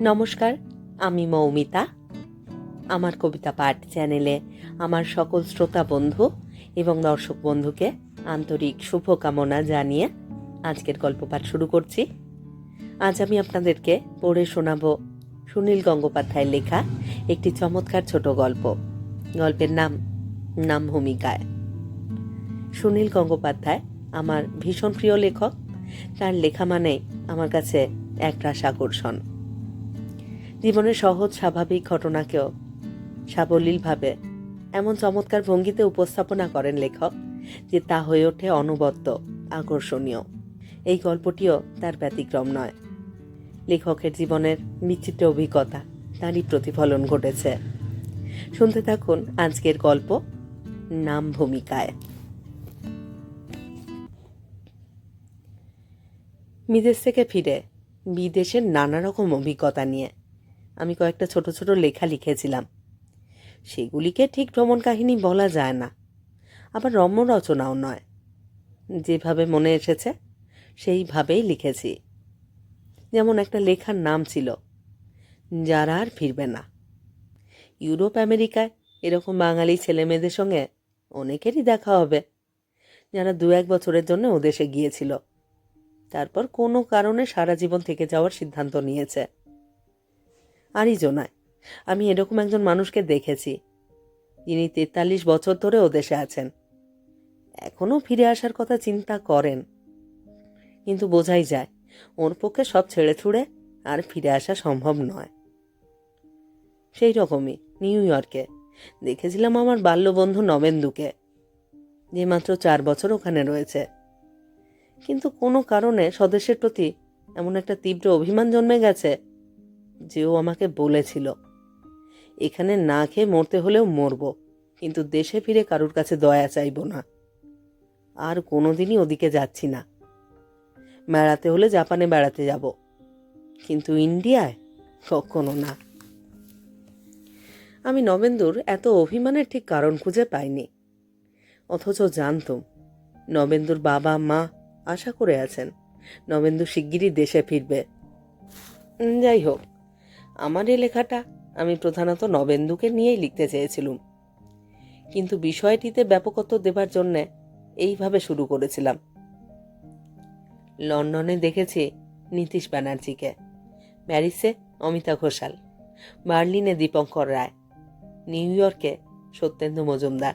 নমস্কার, আমি মৌমিতা। আমার কবিতা পাঠ চ্যানেলে আমার সকল শ্রোতা বন্ধু এবং দর্শক বন্ধুকে আন্তরিক শুভকামনা জানিয়ে আজকের গল্প পাঠ শুরু করছি। আজ আমি আপনাদেরকে পড়ে শোনাব সুনীল গঙ্গোপাধ্যায়ের লেখা একটি চমৎকার ছোট গল্প। গল্পের নাম নাম ভূমিকায়। সুনীল গঙ্গোপাধ্যায় আমার ভীষণ প্রিয় লেখক। তার লেখা মানে আমার কাছে একরাশ আকর্ষণ জীবনের সহজ, স্বাভাবিক ঘটনাকেও সাবলীলভাবে এমন চমৎকার ভঙ্গিতে উপস্থাপনা করেন লেখক, যে তা হয়ে ওঠে অনবদ্য, আকর্ষণীয়। এই গল্পটিও তার ব্যতিক্রম নয়। লেখকের জীবনের বিচিত্র অভিজ্ঞতা তারই প্রতিফলন ঘটেছে। শুনতে থাকুন আজকের গল্প, নাম ভূমিকায়। বিদেশ থেকে ফিরে বিদেশের নানা রকম অভিজ্ঞতা নিয়ে আমি কয়েকটা ছোট ছোট লেখা লিখেছিলাম। সেগুলিকে ঠিক ভ্রমণ কাহিনী বলা যায় না। আবার রম্য রচনাও নয়। যেভাবে মনে এসেছে, সেইভাবেই লিখেছি। যেমন একটা লেখার নাম ছিল, যারা আর ফিরবে না। ইউরোপ, আমেরিকায় এরকম বাঙালি ছেলে মেয়েদের সঙ্গে অনেকেরই দেখা হবে, যারা দু এক বছরের জন্য ও দেশে গিয়েছিল। তারপর কোনো কারণে সারা জীবন থেকে যাওয়ার সিদ্ধান্ত নিয়েছে। আরিজোনায় আমি এরকম একজন মানুষকে দেখেছি। যিনি তেতাল্লিশ বছর ধরে ও দেশে আছেন। এখনও ফিরে আসার কথা চিন্তা করেন। কিন্তু বোঝাই যায়, ওর পক্ষে সব ছেড়ে ছুড়ে আর ফিরে আসা সম্ভব নয়। সেই রকমই নিউ ইয়র্কে। দেখেছিলাম আমার বাল্যবন্ধু নবেন্দুকে, যে মাত্র চার বছর ওখানে রয়েছে। কিন্তু কোনো কারণে স্বদেশের প্রতি এমন একটা তীব্র অভিমান জন্মে গেছে যে ও আমাকে বলেছিল। এখানে না খেয়ে মরতে হলেও মরব, কিন্তু দেশে ফিরে কারুর কাছে দয়া চাইব না। আর কোনোদিনই ওদিকে যাচ্ছি না। বেড়াতে হলে জাপানে বেড়াতে যাব, কিন্তু ইন্ডিয়ায় কখনো না। আমি নবেন্দুর এত অভিমানের ঠিক কারণ খুঁজে পাইনি। অথচ জানতুম, নবেন্দুর বাবা, মা আশা করে আছেন, নবেন্দু শিগগিরই দেশে ফিরবে। যাই হোক আমার এই লেখাটা আমি প্রধানত নবেন্দুকে নিয়েই লিখতে চেয়েছিলুম। কিন্তু বিষয়টিতে ব্যাপকত্ব দেবার জন্যে এইভাবে শুরু করেছিলাম। লন্ডনে দেখেছি নীতিশ ব্যানার্জিকে। প্যারিসে অমিতা ঘোষাল, বার্লিনে দীপঙ্কর রায়, নিউ ইয়র্কে সত্যেন্দু মজুমদার।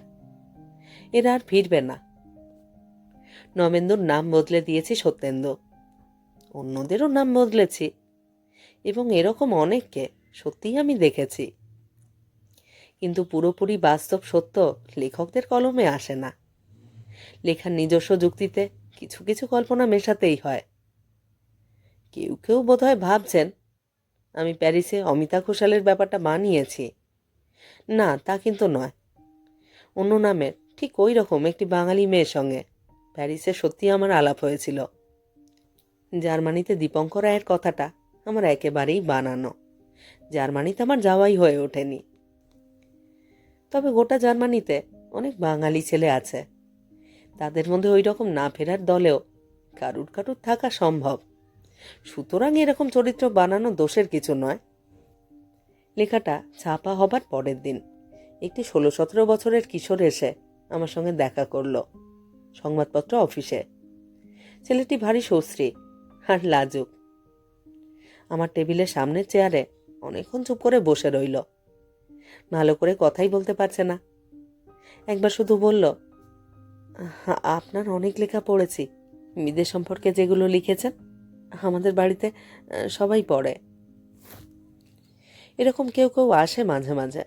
এরা আর ফিরবে না। নবেন্দুর নাম বদলে দিয়েছি সত্যেন্দু। অন্যদেরও নাম বদলেছি। এবং এরকম অনেককে সত্যিই আমি দেখেছি। কিন্তু পুরোপুরি বাস্তব সত্য লেখকদের কলমে আসে না। লেখার নিজস্ব যুক্তিতে কিছু কিছু কল্পনা মেশাতেই হয়। কেউ কেউ বোধহয় ভাবছেন, আমি প্যারিসে অমিতা ঘোষালের ব্যাপারটা বানিয়েছি না, তা কিন্তু নয়। অন্য নামের ঠিক ওই রকম একটি বাঙালি মেয়ের সঙ্গে প্যারিসে সত্যি আমার আলাপ হয়েছিল। জার্মানিতে দীপঙ্কর রায়ের কথাটা আমার একেবারেই বানানো। জার্মানিতে আমার যাওয়াই হয়ে ওঠেনি। তবে গোটা জার্মানিতে অনেক বাঙালি ছেলে আছে। তাদের মধ্যে ওই রকম না ফেরার দলেও কারুর কারুর থাকা সম্ভব। সুতরাং এরকম চরিত্র বানানো দোষের কিছু নয়। লেখাটা ছাপা হবার পরের দিন একটি ষোলো সতেরো বছরের কিশোর এসে আমার সঙ্গে দেখা করল। সংবাদপত্র অফিসে। ছেলেটি ভারী সুশ্রী আর লাজুক। আমার টেবিলের সামনের চেয়ারে অনেকক্ষণ চুপ করে বসে রইল। ভালো করে কথাই বলতে পারছে না। একবার শুধু বলল "হা, আপনার অনেক লেখা পড়েছি। বিদেশ সম্পর্কে যেগুলো লিখেছেন আমাদের বাড়িতে সবাই পড়ে। এরকম কেউ কেউ আসে মাঝে মাঝে।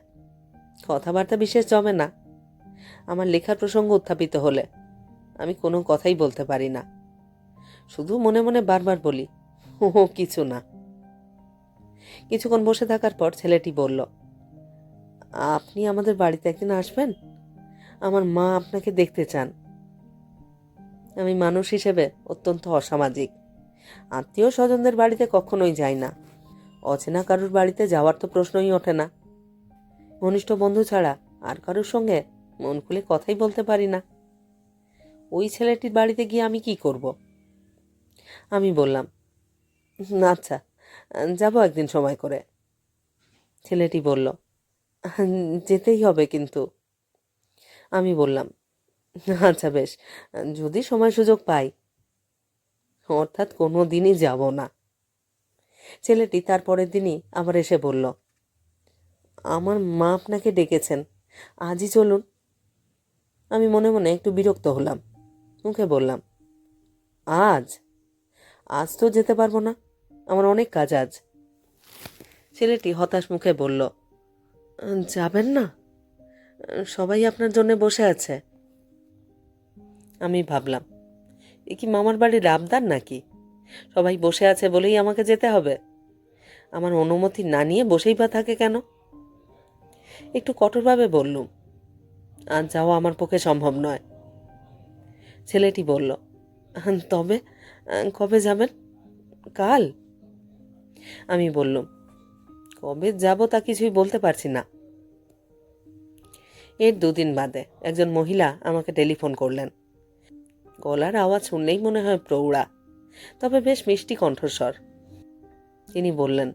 কথাবার্তা বিশেষ জমে না। আমার লেখার প্রসঙ্গ উত্থাপিত হলে আমি কোনো কথাই বলতে পারি না। শুধু মনে মনে বারবার বলি ও কিছু না। কিছুক্ষণ বসে থাকার পর ছেলেটি বলল, আপনি আমাদের বাড়িতে একদিন আসবেন? আমার মা আপনাকে দেখতে চান। আমি মানুষ হিসেবে অত্যন্ত অসামাজিক। আত্মীয় স্বজনদের বাড়িতে কখনোই যাই না। অচেনা কারুর বাড়িতে যাওয়ার তো প্রশ্নই ওঠে না। ঘনিষ্ঠ বন্ধু ছাড়া আর কারোর সঙ্গে মন খুলে কথাই বলতে পারি না। ওই ছেলেটির বাড়িতে গিয়ে আমি কি করব? আমি বললাম আচ্ছা যাব একদিন সময় করে। ছেলেটি বলল, যেতেই হবে কিন্তু। আমি বললাম আচ্ছা বেশ, যদি সময় সুযোগ পাই। অর্থাৎ কোনো দিনই যাব না। ছেলেটি তারপরের দিনই আবার এসে বলল, আমার মা আপনাকে ডেকেছেন, আজই চলুন। আমি মনে মনে একটু বিরক্ত হলাম, মুখে বললাম, আজ? আজ তো যেতে পারব না। আমার অনেক কাজ আজ। ছেলেটি হতাশ মুখে বলল, যাবেন না? সবাই আপনার জন্য বসে আছে। আমি ভাবলাম, এ কি মামার বাড়ির আবদার নাকি? সবাই বসে আছে বলেই আমাকে যেতে হবে। আমার অনুমতি না নিয়ে বসেই বা থাকে কেন? একটু কঠোরভাবে বললুম, আজ যাওয়া আমার পক্ষে সম্ভব নয়। ছেলেটি বলল, তবে কবে যাবেন? কাল? আমি বললুম কবে যাব তা কিছুই বলতে পারছি না। এর দুদিন বাদে একজন মহিলা আমাকে টেলিফোন করলেন। গলার আওয়াজ শুনলেই মনে হয় প্রৌঢ়া তবে বেশ মিষ্টি কণ্ঠস্বর। তিনি বললেন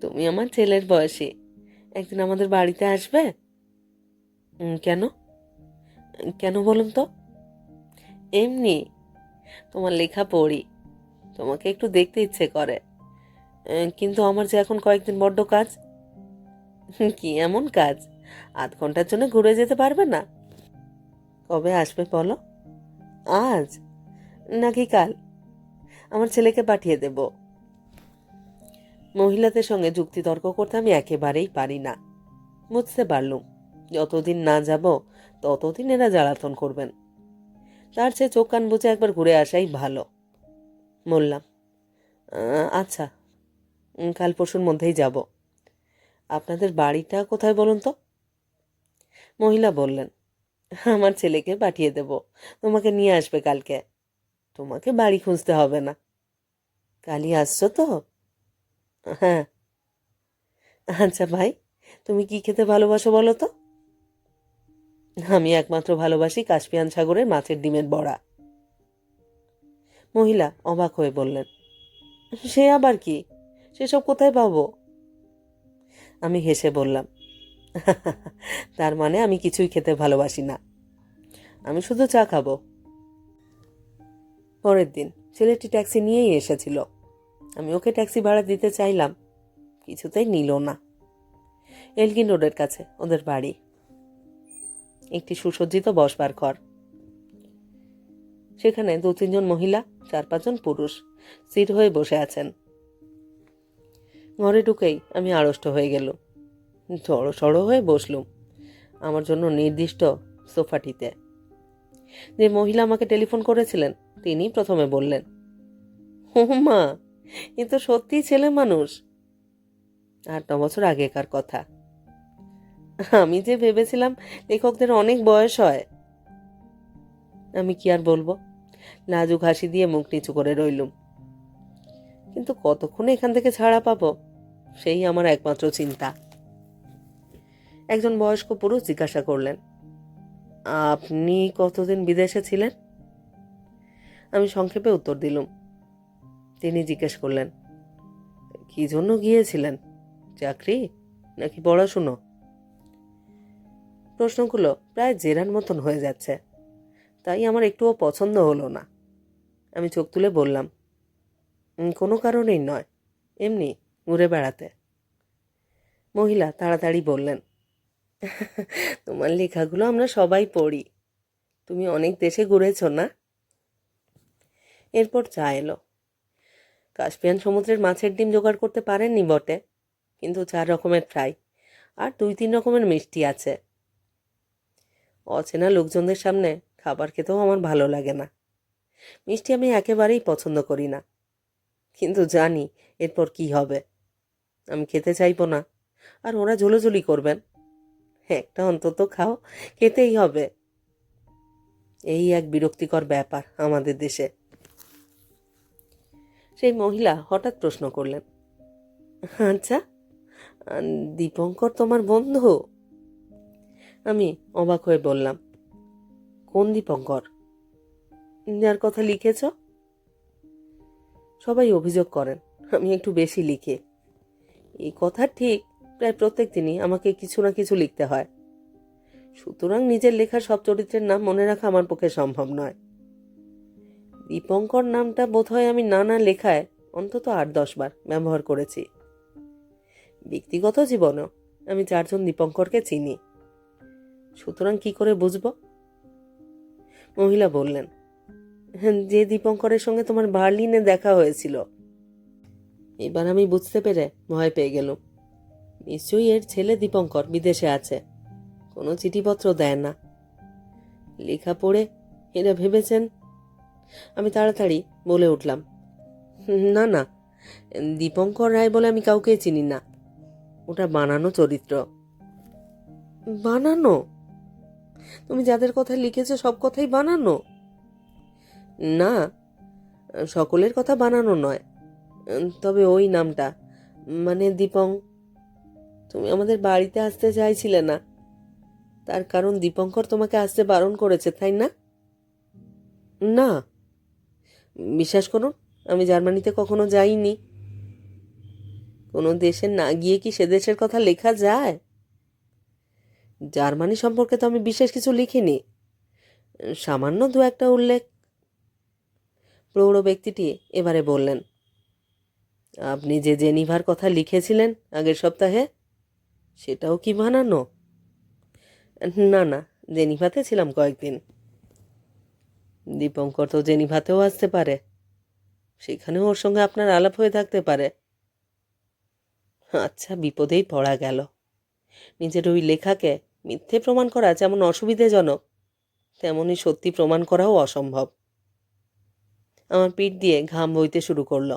তুমি আমার ছেলের বয়সী একদিন আমাদের বাড়িতে আসবে? "উম, কেন? কেন বলুন তো? এমনি তোমার লেখা পড়ি তোমাকে একটু দেখতে ইচ্ছে করে। কিন্তু আমার যে এখন কয়েকদিন বড্ড কাজ, কি এমন কাজ? আধ ঘণ্টার জন্য ঘুরে যেতে পারবে না। কবে আসবে বলো? আজ? নাকি কাল? আমার ছেলেকে পাঠিয়ে দেব। মহিলাদের সঙ্গে যুক্তিতর্ক করতে আমি একেবারেই পারি না। বুঝতে পারলুম। যতদিন না যাব, ততদিন এরা জ্বালাতন করবেন। তার চেয়ে চোখ কান বুঝে একবার ঘুরে আসাই ভালো। বললাম আচ্ছা। কাল পরশুর মধ্যেই যাব। আপনাদের বাড়িটা কোথায় বলুন তো? মহিলা বললেন, আমার ছেলেকে পাঠিয়ে দেব। তোমাকে নিয়ে আসবে কালকে। তোমাকে বাড়ি খুঁজতে হবে না। কালই আসছো তো? হ্যাঁ। আচ্ছা ভাই, তুমি কি খেতে ভালোবাসো বলো তো? আমি একমাত্র ভালোবাসি কাশ্মীয়ান সাগরের মাছের ডিমের বড়া। মহিলা অবাক হয়ে বললেন, সে আবার কি? সেসব কোথায় পাবো? আমি হেসে বললাম, তার মানে আমি কিছুই খেতে ভালোবাসি না। আমি শুধু চা খাব। পরের দিন ছেলেটি ট্যাক্সি নিয়েই এসেছিল। আমি ওকে ট্যাক্সি ভাড়া দিতে চাইলাম, কিছুতেই নিল না। এলগিন রোডের কাছে, ওদের বাড়ি। একটি সুসজ্জিত বসবার ঘর। সেখানে দু তিনজন মহিলা চার পাঁচজন পুরুষ, স্থির হয়ে বসে আছেন। ঘরে ঢুকেই আমি আড়ষ্ট হয়ে গেল জড়ো সড়ো হয়ে বসলুম আমার জন্য নির্দিষ্ট সোফাটিতে। যে মহিলা আমাকে টেলিফোন করেছিলেন তিনি প্রথমে বললেন ও মা এ তো সত্যিই ছেলে মানুষ। আট ন বছর আগেকার কথা। আমি যে ভেবেছিলাম লেখকদের অনেক বয়স হয়, আমি কি আর বলব? লাজুক হাসি দিয়ে মুখ নিচু করে রইলুম। কিন্তু কতক্ষণে এখান থেকে ছাড়া পাবো? সেই আমার একমাত্র চিন্তা। একজন বয়স্ক পুরুষ জিজ্ঞাসা করলেন আপনি কতদিন বিদেশে ছিলেন? আমি সংক্ষেপে উত্তর দিলুম। তিনি জিজ্ঞেস করলেন কি জন্য গিয়েছিলেন? চাকরি নাকি পড়াশুনো? প্রশ্নগুলো প্রায় জেরার মতন হয়ে যাচ্ছে তাই আমার একটুও পছন্দ হলো না। আমি চোখ তুলে বললাম "উম, কোনো কারণেই নয়। এমনি ঘুরে বেড়াতে। মহিলা তাড়াতাড়ি বললেন, তোমার লেখাগুলো আমরা সবাই পড়ি। তুমি অনেক দেশে ঘুরেছ না? এরপর চা এলো। কাশ্মীয়ান সমুদ্রের মাছের ডিম জোগাড় করতে পারেননি বটে, কিন্তু চার রকমের ফ্রাই আর দুই তিন রকমের মিষ্টি আছে। অচেনা লোকজনদের সামনে খাবার খেতেও আমার ভালো লাগে না। মিষ্টি আমি একেবারেই পছন্দ করি না। কিন্তু জানি এরপর কি হবে। আমি খেতে চাইব না। আর ওরা ঝোলোঝুলি করবেন। একটা অন্তত খাও, খেতেই হবে। এই এক বিরক্তিকর ব্যাপার আমাদের দেশে। সেই মহিলা হঠাৎ প্রশ্ন করলেন আচ্ছা দীপঙ্কর তোমার বন্ধু? আমি অবাক হয়ে বললাম, কোন দীপঙ্কর? যার কথা লিখেছ? সবাই অভিযোগ করেন আমি একটু বেশি লিখি। এই কথা ঠিক প্রায় প্রত্যেক দিনই আমাকে কিছু না কিছু লিখতে হয়। সুতরাং নিজের লেখা সব চরিত্রের নাম মনে রাখা আমার পক্ষে সম্ভব নয়। দীপঙ্কর নামটা বোধহয় আমি নানা লেখায় অন্তত আট দশ বার ব্যবহার করেছি। ব্যক্তিগত জীবনেও আমি চারজন দীপঙ্করকে চিনি। সুতরাং কি করে বুঝব? মহিলা বললেন "হ্যাঁ, যে দীপঙ্করের সঙ্গে তোমার বার্লিনে দেখা হয়েছিল। এবার আমি বুঝতে পেরে ভয় পেয়ে গেলুম। নিশ্চয়ই এর ছেলে দীপঙ্কর বিদেশে আছে। কোনো চিঠিপত্র দেয় না। লেখা পড়ে এরা ভেবেছেন, আমি তাড়াতাড়ি বলে উঠলাম, না না, দীপঙ্কর রায় বলে আমি কাউকে চিনি না। ওটা বানানো চরিত্র। বানানো? তুমি যাদের কথা লিখেছো সব কথাই বানানো? না, সকলের কথা বানানো নয়। তবে ওই নামটা মানে দীপং, তুমি আমাদের বাড়িতে আসতে চাইছিলে না। তার কারণ দীপঙ্কর তোমাকে আসতে বারণ করেছে, তাই না? না। বিশ্বাস করুন, আমি জার্মানিতে কখনো যাইনি। কোনো দেশে না গিয়ে কি সে দেশের কথা লেখা যায়? জার্মানি সম্পর্কে তো আমি বিশেষ কিছু লিখিনি। সামান্য দু একটা উল্লেখ প্রৌঢ় ব্যক্তিটি এবারে বললেন, আপনি যে জেনিভার কথা লিখেছিলেন আগের সপ্তাহে, সেটাও কি বানানো? না না, জেনিভাতে ছিলাম কয়েকদিন। দীপঙ্কর তো জেনিভাতেও আসতে পারে। সেখানেও ওর সঙ্গে আপনার আলাপ হয়ে থাকতে পারে। আচ্ছা বিপদেই পড়া গেল। নিজের ওই লেখাকে মিথ্যে প্রমাণ করা যেমন অসুবিধাজনক তেমনই সত্যি প্রমাণ করাও অসম্ভব। আমার পিঠ দিয়ে ঘাম বইতে শুরু করল।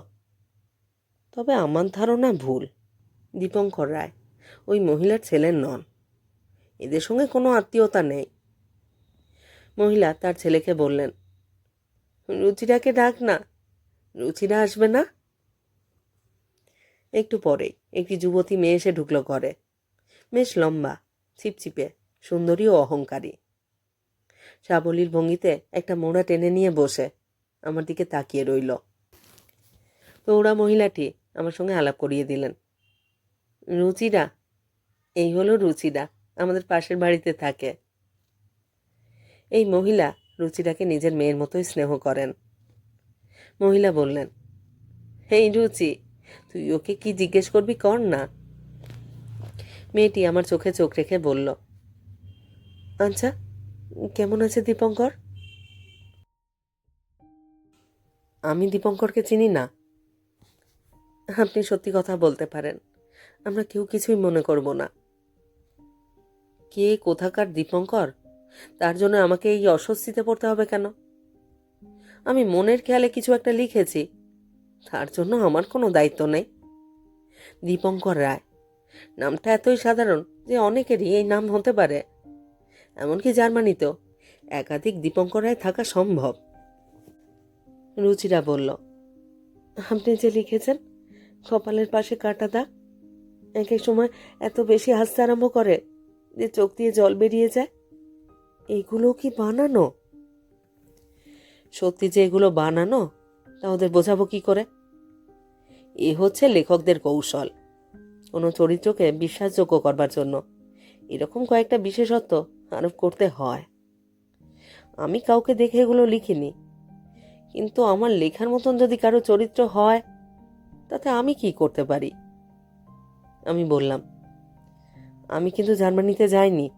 তবে আমার ধারণা ভুল, দীপঙ্কর রায়। ওই মহিলার ছেলের নন। এদের সঙ্গে কোনো আত্মীয়তা নেই। মহিলা তার ছেলেকে বললেন, রুচিরাকে ডাক না, রুচিরা আসবে না? একটু পরেই একটি যুবতী মেয়ে এসে ঢুকলো ঘরে। বেশ লম্বা, ছিপছিপে, সুন্দরী ও অহংকারী। সাবলীর ভঙ্গিতে একটা মোড়া টেনে নিয়ে বসে। আমার দিকে তাকিয়ে রইল। প্রৌঢ়া মহিলাটি আমার সঙ্গে আলাপ করিয়ে দিলেন। রুচিরা, এই হলো রুচিরা, আমাদের পাশের বাড়িতে থাকে। এই মহিলা রুচিরাকে নিজের মেয়ের মতোই স্নেহ করেন। মহিলা বললেন এই রুচি, তুই ওকে কি জিজ্ঞেস করবি কর না? মেয়েটি আমার চোখে চোখ রেখে বলল আচ্ছা কেমন আছে দীপঙ্কর? আমি দীপঙ্করকে চিনি না। আপনি সত্যি কথা বলতে পারেন। আমরা কেউ কিছুই মনে করব না। কে কোথাকার দীপঙ্কর? তার জন্য আমাকে এই অস্বস্তিতে পড়তে হবে কেন? আমি মনের খেয়ালে কিছু একটা লিখেছি। তার জন্য আমার কোনো দায়িত্ব নেই। দীপঙ্কর রায়, নামটা এতই সাধারণ যে অনেকেরই এই নাম হতে পারে। এমনকি জার্মানিতেও একাধিক দীপঙ্কর রায় থাকা সম্ভব। রুচিরা বলল, আপনি যে লিখেছেন, কপালের পাশে কাটা দাগ, এক এক সময় এত বেশি হাসতে আরম্ভ করে যে চোখ দিয়ে জল বেরিয়ে যায়। এগুলো কি বানানো? সত্যি যে এগুলো বানানো, তা ওদের বোঝাবো কি করে? এ হচ্ছে লেখকদের কৌশল, কোনো চরিত্রকে বিশ্বাসযোগ্য করবার জন্য। এরকম কয়েকটা বিশেষত্ব আরোপ করতে হয়। আমি কাউকে দেখে এগুলো লিখিনি কিন্তু আমার লেখার মতন যদি কারও চরিত্র হয়, তাতে আমি কি করতে পারি? আমি বললাম, আমি কিন্তু জার্মানিতে যাইনি।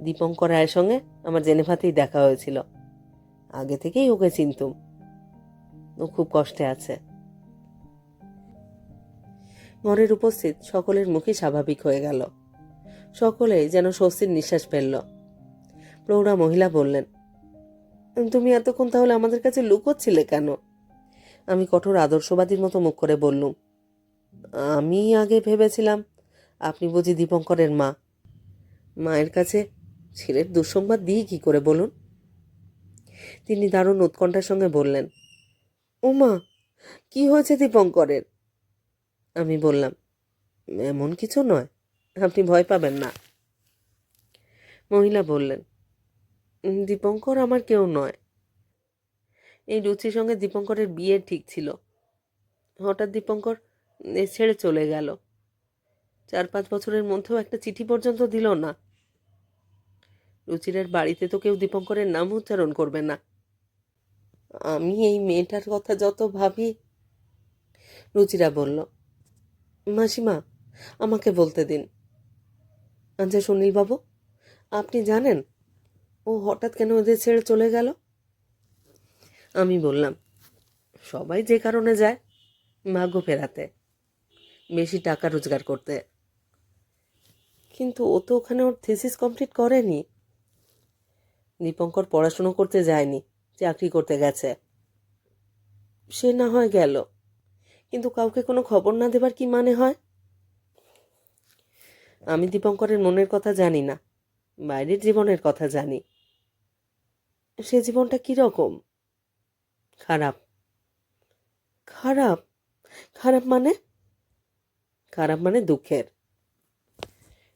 দীপঙ্কর রায়ের সঙ্গে আমার জেনেভাতেই দেখা হয়েছিল। আগে থেকেই ওকে চিনতুম। ও খুব কষ্টে আছে। ঘরের উপস্থিত সকলের মুখই স্বাভাবিক হয়ে গেল। সকলেই যেন স্বস্তির নিঃশ্বাস ফেলল। প্রৌঢ়া মহিলা বললেন তুমি এতক্ষণ তাহলে আমাদের কাছে লুকোচ্ছিলে কেন? আমি কঠোর আদর্শবাদীর মতো মুখ করে বললুম, আমি আগে ভেবেছিলাম আপনি বুঝি দীপঙ্করের মা। মায়ের কাছে ছেলের দুঃসংবাদ দিই কি করে বলুন? তিনি দারুণ উৎকণ্ঠার সঙ্গে বললেন ও মা কি হয়েছে দীপঙ্করের? আমি বললাম, এমন কিছু নয়, আপনি ভয় পাবেন না। মহিলা বললেন দীপঙ্কর আমার কেউ নয়। এই রুচির সঙ্গে দীপঙ্করের বিয়ে ঠিক ছিল। হঠাৎ দীপঙ্কর ছেড়ে চলে গেল। চার পাঁচ বছরের মধ্যেও একটা চিঠি পর্যন্ত দিল না। রুচিরের বাড়িতে তো কেউ দীপঙ্করের নাম উচ্চারণ করবে না। আমি এই মেয়েটার কথা যত ভাবি রুচিরা বলল, মাসিমা, আমাকে বলতে দিন। আচ্ছা সুনীল বাবু আপনি জানেন ও হঠাৎ কেন ওদের ছেড়ে চলে গেল? আমি বললাম, সবাই যে কারণে যায়, ভাগ্য ফেরাতে, বেশি টাকা রোজগার করতে। কিন্তু ও তো ওখানে ওর থিসিস কমপ্লিট করেনি। দীপঙ্কর পড়াশুনো করতে যায়নি, চাকরি করতে গেছে। সে না হয় গেল, কিন্তু কাউকে কোনো খবর না দেবার কি মানে হয়? আমি দীপঙ্করের মনের কথা জানি না, বাইরের জীবনের কথা জানি। সে জীবনটা কীরকম খারাপ। খারাপ? খারাপ মানে? খারাপ মানে দুঃখের।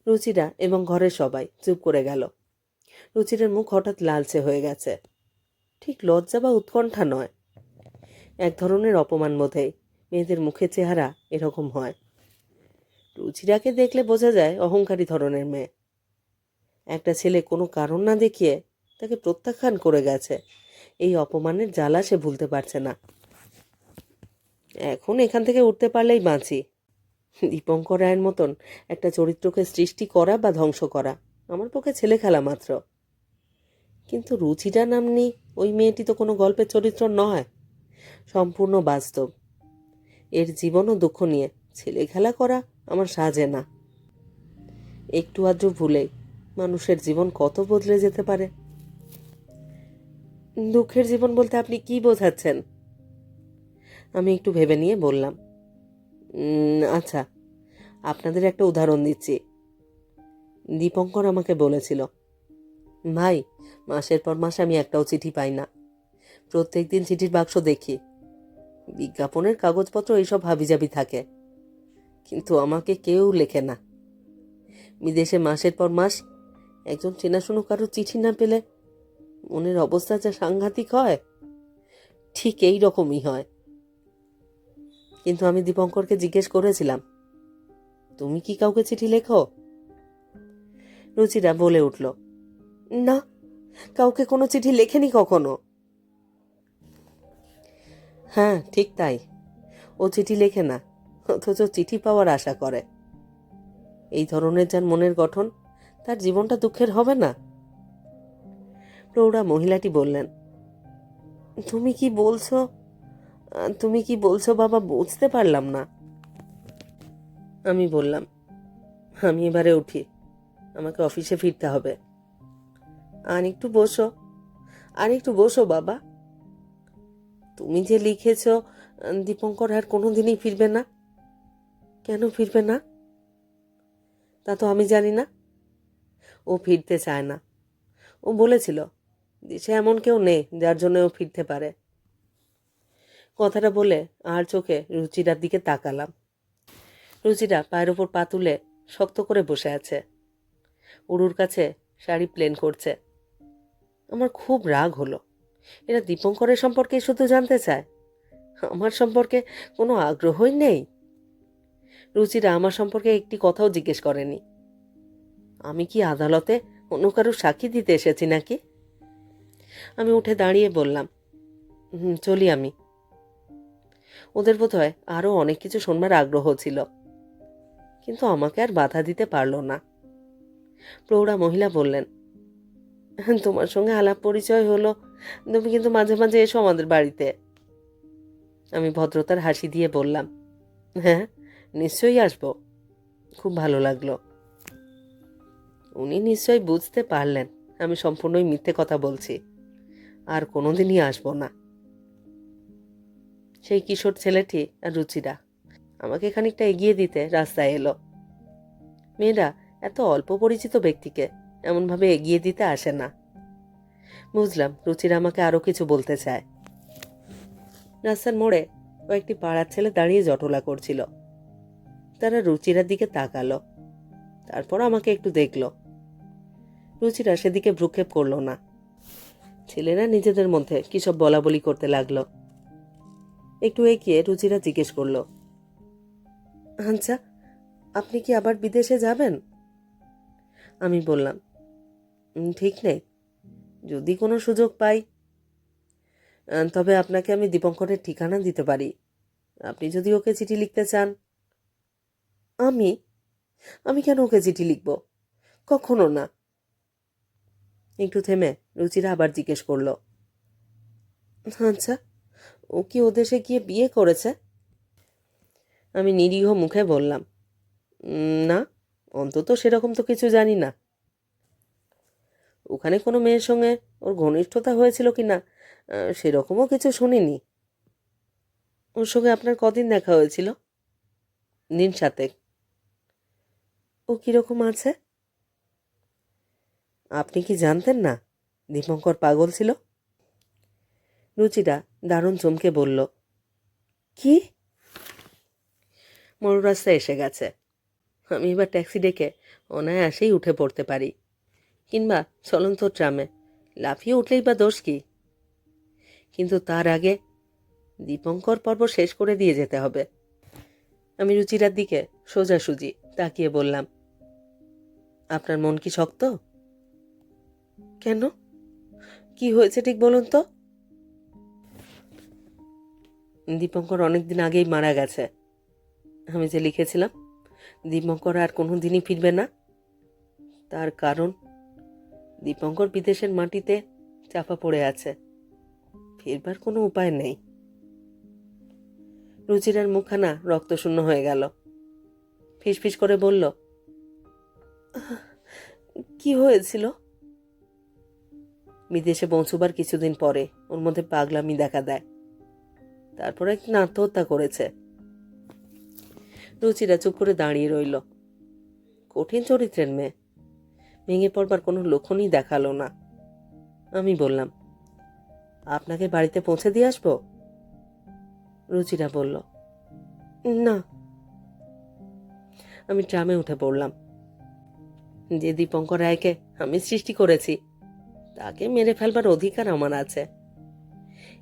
রুচিরা এবং ঘরের সবাই চুপ করে গেল। রুচিরের মুখ হঠাৎ লালচে হয়ে গেছে। ঠিক লজ্জা বা উৎকণ্ঠা নয়। এক ধরনের অপমান বোধেই মেয়েদের মুখে চেহারা এরকম হয়। রুচিরাকে দেখলে বোঝা যায় অহংকারী ধরনের মেয়ে। একটা ছেলে কোনো কারণ না দেখিয়ে তাকে প্রত্যাখ্যান করে গেছে। এই অপমানের জ্বালা সে ভুলতে পারছে না। এখন এখান থেকে উঠতে পারলেই বাঁচি। দীপঙ্কর রায়ের মতন একটা চরিত্রকে সৃষ্টি করা বা ধ্বংস করা, আমার পক্ষে ছেলে খেলা মাত্র। কিন্তু রুচিটা নামনি ওই মেয়েটি তো কোনো গল্পের চরিত্র নয়। সম্পূর্ণ বাস্তব। এর জীবন ও দুঃখ নিয়ে ছেলে খেলা করা আমার সাজে না। একটু আদ্র ভুলে মানুষের জীবন কত বদলে যেতে পারে। দুঃখের জীবন বলতে আপনি কি বোঝাচ্ছেন? আমি একটু ভেবে নিয়ে বললাম আচ্ছা আপনাদের একটা উদাহরণ দিচ্ছি। দীপঙ্কর আমাকে বলেছিল, ভাই, মাসের পর মাস আমি একটাও চিঠি পাই না। প্রত্যেক দিন চিঠির বাক্স দেখি। বিজ্ঞাপনের কাগজপত্র এইসব হাবিজাবি থাকে। কিন্তু আমাকে কেউ লেখে না। বিদেশে মাসের পর মাস একজন চেনাশুনো কারও চিঠি না পেলে মনের অবস্থা যা সাংঘাতিক হয়, ঠিক এই রকমই হয়। কিন্তু আমি দীপঙ্করকে জিজ্ঞেস করেছিলাম, তুমি কি কাউকে চিঠি লেখো? রুচিরা বলে উঠল, না, কাউকে কোনো চিঠি লেখেনি কখনো। হ্যাঁ ঠিক তাই। ও চিঠি লেখে না, অথচ চিঠি পাওয়ার আশা করে। এই ধরনের যার মনের গঠন, তার জীবনটা দুঃখের হবে না? প্রৌঢ়া মহিলাটি বললেন, তুমি কি বলছো? তুমি কি বলছো বাবা, বুঝতে পারলাম না। আমি বললাম, আমি এবারে উঠি, আমাকে অফিসে ফিরতে হবে। আর একটু বসো, আর একটু বসো বাবা। তুমি যে লিখেছ, দীপঙ্কর আর কোনোদিনই ফিরবে না। কেন ফিরবে না? তা তো আমি জানি না। ও ফিরতে চায় না। ও বলেছিল দেশে এমন কেউ নেই যার জন্য ও ফিরতে পারে। কথাটা বলে আর চোখে রুচিরার দিকে তাকালাম। রুচিরা পায়ের ওপর পা তুলে শক্ত করে বসে আছে। উরুর কাছে শাড়ি প্লেন করছে। আমার খুব রাগ হলো। এরা দীপঙ্করের সম্পর্কে শুধু জানতে চায়? আমার সম্পর্কে কোনো আগ্রহই নেই? রুচিরা আমার সম্পর্কে একটি কথাও জিজ্ঞেস করেনি। আমি কি আদালতে অন্য কারও সাক্ষী দিতে এসেছি নাকি? আমি উঠে দাঁড়িয়ে বললাম "হুম, চলি আমি। ওদের বোধ হয় আরও অনেক কিছু শোনবার আগ্রহ ছিল কিন্তু আমাকে আর বাধা দিতে পারল না। প্রৌঢ়া মহিলা বললেন তোমার সঙ্গে আলাপ পরিচয় হলো তুমি কিন্তু মাঝে মাঝে এসো আমাদের বাড়িতে। আমি ভদ্রতার হাসি দিয়ে বললাম হ্যাঁ নিশ্চয়ই আসব। খুব ভালো লাগল। উনি নিশ্চয়ই বুঝতে পারলেন আমি সম্পূর্ণই মিথ্যে কথা বলছি। আর কোনোদিনই আসব না। সেই কিশোর ছেলেটি আর রুচিরা, আমাকে খানিকটা এগিয়ে দিতে রাস্তায় এলো। মেয়েরা এত অল্প পরিচিত ব্যক্তিকে এমনভাবে এগিয়ে দিতে আসে না। বুঝলাম রুচিরা আমাকে আরও কিছু বলতে চায়। রাস্তার মোড়ে কয়েকটি পাড়ার ছেলে দাঁড়িয়ে জটলা করছিল। তারা রুচিরার দিকে তাকালো, তারপর আমাকে একটু দেখল। রুচিরা সেদিকে ভ্রুক্ষেপ করল না। ছেলেরা নিজেদের মধ্যে কিসব বলা বলি করতে লাগল? একটু এগিয়ে রুচিরা জিজ্ঞেস করল আচ্ছা আপনি কি আবার বিদেশে যাবেন? আমি বললাম ঠিক নেই, যদি কোনো সুযোগ পাই। তবে আপনাকে আমি দীপঙ্করের ঠিকানা দিতে পারি। আপনি যদি ওকে চিঠি লিখতে চান। আমি? আমি কেন ওকে চিঠি লিখব? কখনো না। একটু থেমে রুচিরা আবার জিজ্ঞেস করল। আচ্ছা ও কি ও দেশে গিয়ে বিয়ে করেছে? আমি নিরীহ মুখে বললাম না, অন্তত সেরকম তো কিছু জানি না। ওখানে কোনো মেয়ের সঙ্গে ওর ঘনিষ্ঠতা হয়েছিল কি না সেরকমও কিছু শুনিনি। ওর সঙ্গে আপনার কদিন দেখা হয়েছিল? দিন সাতেক। ও কীরকম আছে? আপনি কি জানতেন না? দীপঙ্কর পাগল ছিল। রুচিরা দারুণ চমকে বলল, কি? মরু রাস্তা এসে গেছে। আমি এবার ট্যাক্সি ডেকে অনায়াসেই উঠে পড়তে পারি, কিংবা চলন্ত ট্রামে। লাফিয়ে উঠলেই বা দোষ কি? কিন্তু তার আগে দীপঙ্কর পর্ব শেষ করে দিয়ে যেতে হবে। আমি রুচিরার দিকে সোজাসুজি তাকিয়ে বললাম, আপনার মন কি শক্ত? কেন? কি হয়েছে ঠিক বলুন তো? দীপঙ্কর অনেকদিন আগেই মারা গেছে। আমি যে লিখেছিলাম দীপঙ্কর আর কোনো দিনই ফিরবে না। তার কারণ দীপঙ্কর বিদেশের মাটিতে চাপা পড়ে আছে। ফিরবার কোনো উপায় নেই। রুচিরার মুখখানা রক্তশূন্য হয়ে গেল। ফিসফিস করে বলল "আহ, কি হয়েছিল? বিদেশে পৌঁছবার কিছুদিন পরে ওর মধ্যে পাগলামি দেখা দেয়। তারপরে একদিন আত্মহত্যা করেছে। রুচিরা চুপ করে দাঁড়িয়ে রইল। কঠিন চরিত্রের মেয়ে। ভেঙে পড়বার কোনো লক্ষণই দেখাল না। আমি বললাম, আপনাকে বাড়িতে পৌঁছে দিয়ে আসব? রুচিরা বলল, না। আমি ট্রামে উঠে পড়লাম। যে দীপঙ্কর রায়কে আমি সৃষ্টি করেছি তাকে মেরে ফেলবার অধিকার আমার আছে।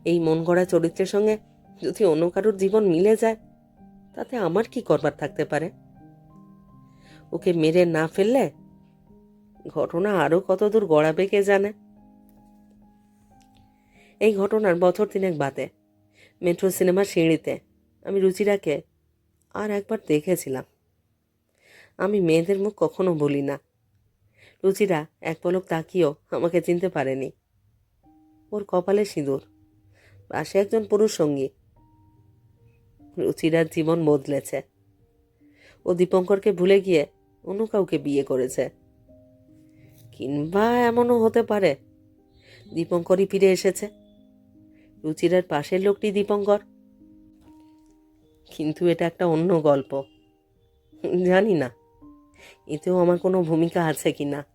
এই মন গড়া চরিত্রের সঙ্গে যদি অন্য কারোর জীবন মিলে যায়, তাতে আমার কি করবার থাকতে পারে? ওকে মেরে না ফেললে ঘটনা আরও কতদূর গড়াবে কে জানে? এই ঘটনার বছর তিনেক বাদে মেট্রো সিনেমার সিঁড়িতে আমি রুচিরাকে আর একবার দেখেছিলাম। আমি মেয়েদের মুখ কখনো বলি না। রুচিরা এক পলক তাকিয়েও আমাকে চিনতে পারেনি। ওর কপালে সিঁদুর। পাশে একজন পুরুষ সঙ্গী। রুচিরার জীবন বদলেছে। ও দীপঙ্করকে ভুলে গিয়ে অন্য কাউকে বিয়ে করেছে। কিংবা এমনও হতে পারে। দীপঙ্করই ফিরে এসেছে। রুচিরার পাশের লোকটি দীপঙ্কর। কিন্তু এটা একটা অন্য গল্প। জানি না। এতেও আমার কোনো ভূমিকা আছে কি না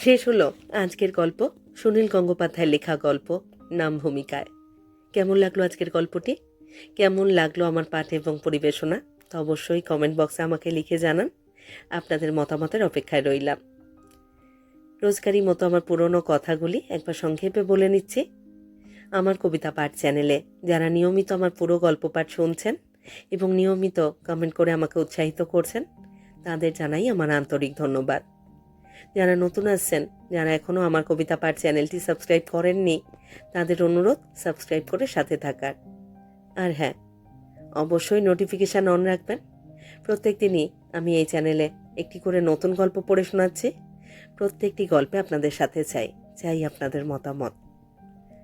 শেষ হলো আজকের গল্প, সুনীল গঙ্গোপাধ্যায়ের লেখা গল্প, নাম ভূমিকায়। কেমন লাগল আজকের গল্পটি? কেমন লাগল আমার পাঠ এবং পরিবেশনা? তো অবশ্যই কমেন্ট বক্সে আমাকে লিখে জানান। আপনাদের মতামতের অপেক্ষায় রইলাম। রোজগারি মতো আমার পুরনো কথাগুলি একবার সংক্ষেপে বলে নিচ্ছি। আমার কবিতা পাঠ চ্যানেলে যারা নিয়মিত আমার পুরো গল্প পাঠ শুনছেন এবং নিয়মিত কমেন্ট করে আমাকে উৎসাহিত করছেন, তাদের জানাই আমার আন্তরিক ধন্যবাদ। যারা নতুন আসছেন যারা এখনও আমার কবিতা পাঠ চ্যানেলটি সাবস্ক্রাইব করেননি, তাদের অনুরোধ সাবস্ক্রাইব করে সাথে থাকার। আর হ্যাঁ অবশ্যই নোটিফিকেশান অন রাখবেন। প্রত্যেক দিনই আমি এই চ্যানেলে একটি করে নতুন গল্প পড়ে শোনাচ্ছি। প্রত্যেকটি গল্পে আপনাদের সাথে চাই চাই আপনাদের মতামত।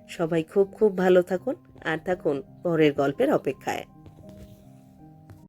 সবাই খুব খুব ভালো থাকুন, আর থাকুন পরের গল্পের অপেক্ষায়।